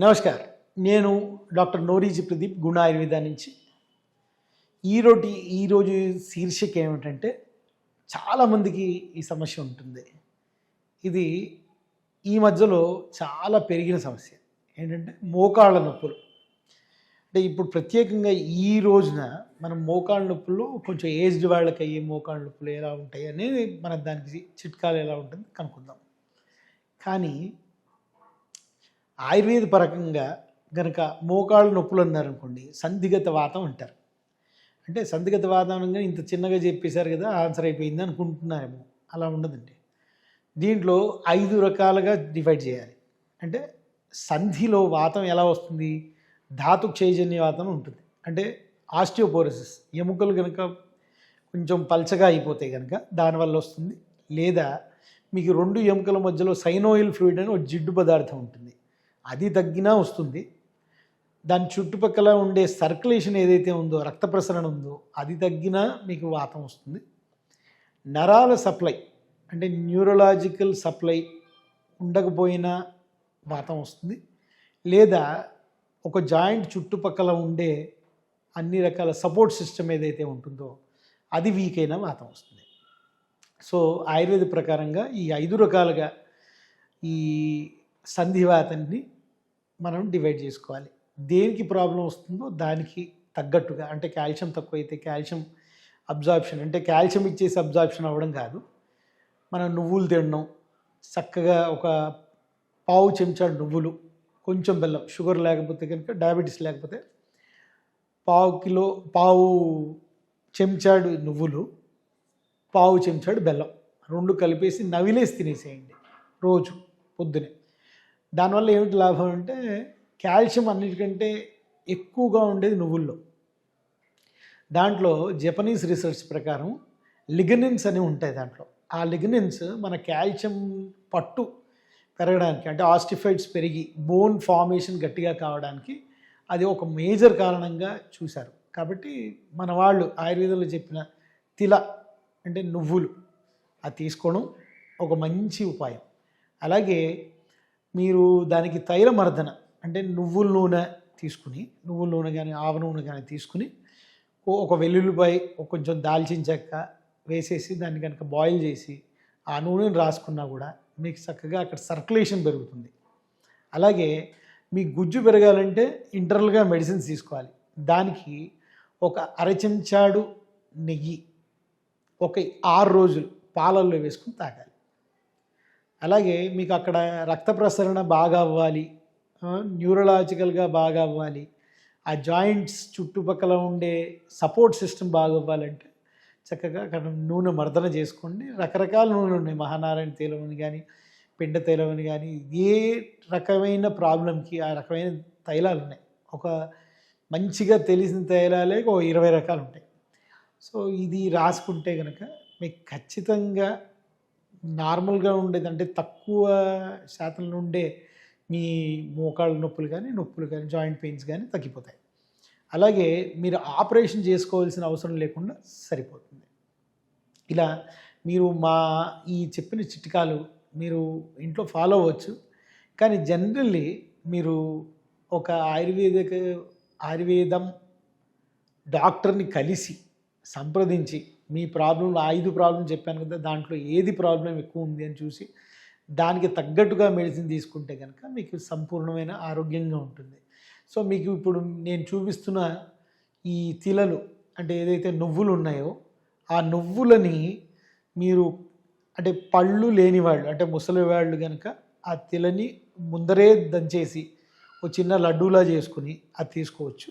నమస్కార్. నేను డాక్టర్ నోరీజి ప్రదీప్ గుణ ఆయుర్వేద నుంచి. ఈరోజు ఈరోజు శీర్షిక ఏమిటంటే చాలామందికి ఈ సమస్య ఉంటుంది. ఇది ఈ మధ్యలో చాలా పెరిగిన సమస్య. ఏంటంటే మోకాళ్ళ నొప్పులు. అంటే ఇప్పుడు ప్రత్యేకంగా ఈ రోజున మనం మోకాళ్ళ నొప్పులు కొంచెం ఏజ్డ్ వాళ్ళకి అయ్యే మోకాళ్ళ నొప్పులు ఎలా ఉంటాయి అనేది మన దానికి చిట్కాలు ఎలా ఉంటుంది కనుక్కుందాం. కానీ ఆయుర్వేద పరకంగా గనక మోకాళ్ళు నొప్పులు అన్నారనుకోండి సంధిగత వాతం అంటారు. అంటే సంధిగత వాతం ఇంత చిన్నగా చెప్పేశారు కదా ఆన్సర్ అయిపోయింది అనుకుంటున్నారేమో. అలా ఉండదండి. దీంట్లో ఐదు రకాలుగా డివైడ్ చేయాలి. అంటే సంధిలో వాతం ఎలా వస్తుంది? ధాతు క్షయజన్య వాతం ఉంటుంది. అంటే ఆస్టియోపోరోసిస్ ఎముకలు కనుక కొంచెం పల్చగా అయిపోతాయి కనుక దానివల్ల వస్తుంది. లేదా మీకు రెండు ఎముకల మధ్యలో సైనోయిల్ ఫ్లూయిడ్ అని ఒక జిడ్డు పదార్థం ఉంటుంది. అది తగ్గినా వస్తుంది. దాని చుట్టుపక్కల ఉండే సర్క్యులేషన్ ఏదైతే ఉందో రక్త ప్రసరణ ఉందో అది తగ్గినా మీకు వాతం వస్తుంది. నరాల సప్లై అంటే న్యూరలాజికల్ సప్లై ఉండకపోయినా వాతం వస్తుంది. లేదా ఒక జాయింట్ చుట్టుపక్కల ఉండే అన్ని రకాల సపోర్ట్ సిస్టమ్ ఏదైతే ఉంటుందో అది వీక్ అయినా వాతం వస్తుంది. సో ఆయుర్వేద ప్రకారంగా ఈ ఐదు రకాలుగా ఈ సంధివాతాన్ని మనం డివైడ్ చేసుకోవాలి. దేనికి ప్రాబ్లం వస్తుందో దానికి తగ్గట్టుగా అంటే కాల్షియం తక్కువైతే కాల్షియం అబ్జార్ప్షన్ అంటే కాల్షియం ఇచ్చేసి అబ్జార్ప్షన్ అవ్వడం కాదు. మనం నువ్వులు తినడం చక్కగా ఒక పావు చెంచాడు నువ్వులు కొంచెం బెల్లం షుగర్ లేకపోతే కనుక డయాబెటీస్ లేకపోతే పావు కిలో పావు చెంచాడు నువ్వులు పావు చెంచాడు బెల్లం రెండు కలిపేసి నవిలేసి తినేసేయండి రోజు పొద్దునే. దానివల్ల ఏమిటి లాభం అంటే కాల్షియం అన్నిటికంటే ఎక్కువగా ఉండేది నువ్వుల్లో. దాంట్లో జపనీస్ రీసెర్చ్ ప్రకారం లిగనిన్స్ అని ఉంటాయి దాంట్లో. ఆ లిగనిన్స్ మన కాల్షియం పట్టు పెరగడానికి అంటే ఆస్టిఫైడ్స్ పెరిగి బోన్ ఫార్మేషన్ గట్టిగా కావడానికి అది ఒక మేజర్ కారణంగా చూశారు. కాబట్టి మన వాళ్ళు ఆయుర్వేదంలో చెప్పిన తిల అంటే నువ్వులు. అది తీసుకోవడం ఒక మంచి ఉపాయం. అలాగే మీరు దానికి తైలమర్దన అంటే నువ్వుల నూనె తీసుకుని నువ్వుల నూనె కానీ ఆవ నూనె కానీ తీసుకుని ఒక వెల్లుల్లిపాయ ఒక కొంచెం దాల్చిన చెక్క వేసేసి దాన్ని కనుక బాయిల్ చేసి ఆ నూనెను రాసుకున్నా కూడా మీకు చక్కగా అక్కడ సర్క్యులేషన్ పెరుగుతుంది. అలాగే మీ గుజ్జు పెరగాలంటే ఇంటర్నల్గా మెడిసిన్స్ తీసుకోవాలి. దానికి ఒక అర చెంచాడు నెయ్యి ఒక ఆరు రోజులు పాలల్లో వేసుకుని తాగాలి. అలాగే మీకు అక్కడ రక్త ప్రసరణ బాగా అవ్వాలి. న్యూరలాజికల్గా బాగా అవ్వాలి. ఆ జాయింట్స్ చుట్టుపక్కల ఉండే సపోర్ట్ సిస్టమ్ బాగా అవ్వాలంటే చక్కగా అక్కడ నూనె మర్దన చేసుకోండి. రకరకాల నూనె ఉన్నాయి. మహానారాయణ తైలం అని కానీ పిండ తైలం అని కానీ ఏ రకమైన ప్రాబ్లంకి ఆ రకమైన తైలాలు ఉన్నాయి. ఒక మంచిగా తెలిసిన తైలాలే ఒక ఇరవై రకాలు ఉంటాయి. సో ఇది రాసుకుంటే కనుక మీకు ఖచ్చితంగా నార్మల్గా ఉండేది అంటే తక్కువ శాతం నుండే మీ మోకాళ్ళ నొప్పులు కానీ నొప్పులు కానీ జాయింట్ పెయిన్స్ కానీ తగ్గిపోతాయి. అలాగే మీరు ఆపరేషన్ చేసుకోవాల్సిన అవసరం లేకుండా సరిపోతుంది. ఇలా మీరు మా ఈ చెప్పిన చిట్కాలు మీరు ఇంట్లో ఫాలో అవ్వచ్చు. కానీ జనరల్లీ మీరు ఒక ఆయుర్వేదిక ఆయుర్వేదం డాక్టర్ని కలిసి సంప్రదించి మీ ప్రాబ్లంలో ఐదు ప్రాబ్లం చెప్పాను కదా దాంట్లో ఏది ప్రాబ్లం ఎక్కువ ఉంది అని చూసి దానికి తగ్గట్టుగా మెడిసిన్ తీసుకుంటే కనుక మీకు సంపూర్ణమైన ఆరోగ్యంగా ఉంటుంది. సో మీకు ఇప్పుడు నేను చూపిస్తున్న ఈ తిలలు అంటే ఏదైతే నువ్వులు ఉన్నాయో ఆ నువ్వులని మీరు అంటే పళ్ళు లేని వాళ్ళు అంటే ముసలి వాళ్ళు కనుక ఆ తిలని ముందరే దంచేసి ఒక చిన్న లడ్డూలా చేసుకుని అది తీసుకోవచ్చు.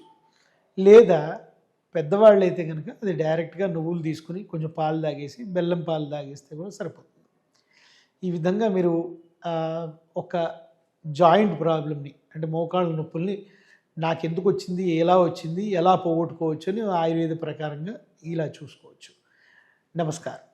లేదా పెద్దవాళ్ళు అయితే కనుక అది డైరెక్ట్గా నువ్వులు తీసుకుని కొంచెం పాలు తాగేసి బెల్లం పాలు తాగేస్తే కూడా సరిపోతుంది. ఈ విధంగా మీరు ఒక జాయింట్ ప్రాబ్లమ్ని అంటే మోకాళ్ళ నొప్పుల్ని నాకెందుకు వచ్చింది ఎలా వచ్చింది ఎలా పోగొట్టుకోవచ్చు అని ఆయుర్వేద ప్రకారంగా ఇలా చూసుకోవచ్చు. నమస్కారం.